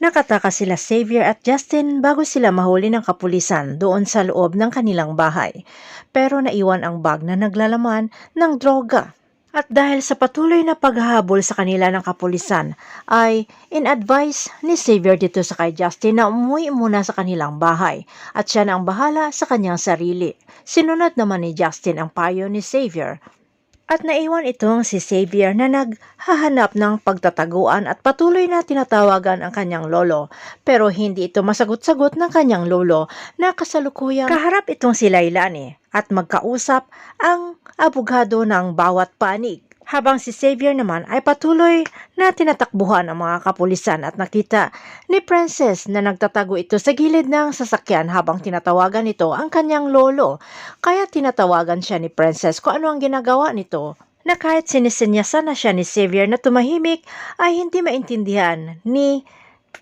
Nakataka sila Xavier at Justin bago sila mahuli ng kapulisan doon sa loob ng kanilang bahay. Pero naiwan ang bag na naglalaman ng droga. At dahil sa patuloy na paghahabol sa kanila ng kapulisan, ay in-advise ni Xavier dito sa kay Justin na umuwi muna sa kanilang bahay at siya na ang bahala sa kanyang sarili. Sinunod naman ni Justin ang payo ni Xavier at naiwan itong si Xavier na naghahanap ng pagtataguan at patuloy na tinatawagan ang kanyang lolo. Pero hindi ito masagot-sagot ng kanyang lolo na kasalukuyang kaharap itong si Lailani at magkausap ang abogado ng bawat panig. Habang si Xavier naman ay patuloy na tinatakbuhan ang mga kapulisan at nakita ni Princess na nagtatago ito sa gilid ng sasakyan habang tinatawagan ito ang kanyang lolo. Kaya tinatawagan siya ni Princess kung ano ang ginagawa nito na kahit sinisenyasan na siya ni Xavier na tumahimik ay hindi maintindihan ni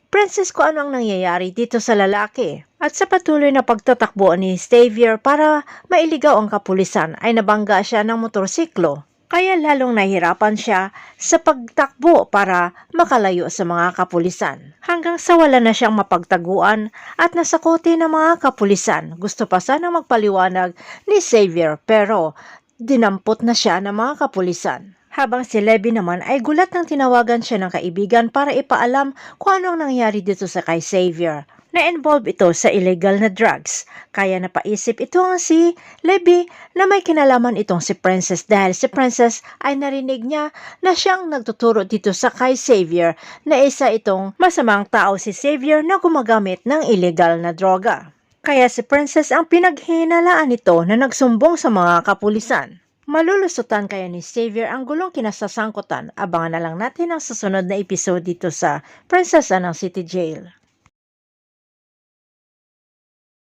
Princess kung ano ang nangyayari dito sa lalaki. At sa patuloy na pagtatakbo ni Xavier para mailigaw ang kapulisan ay nabangga siya ng motorsiklo. Kaya lalong nahirapan siya sa pagtakbo para makalayo sa mga kapulisan. Hanggang sa wala na siyang mapagtaguan at nasakote ng mga kapulisan. Gusto pa sana magpaliwanag ni Xavier pero dinampot na siya ng mga kapulisan. Habang si Levi naman ay gulat nang tinawagan siya ng kaibigan para ipaalam kung ano ang nangyari dito sa kay Xavier. Na-involve ito sa illegal na drugs. Kaya napaisip itong si Levi na may kinalaman itong si Princess dahil si Princess ay narinig niya na siyang nagtuturo dito sa kay Xavier na isa itong masamang tao si Xavier na gumagamit ng illegal na droga. Kaya si Princess ang pinaghinalaan nito na nagsumbong sa mga kapulisan. Malulusutan kaya ni Xavier ang gulong kinasasangkutan. Abangan na lang natin ang susunod na episode dito sa Prinsesa ng City Jail.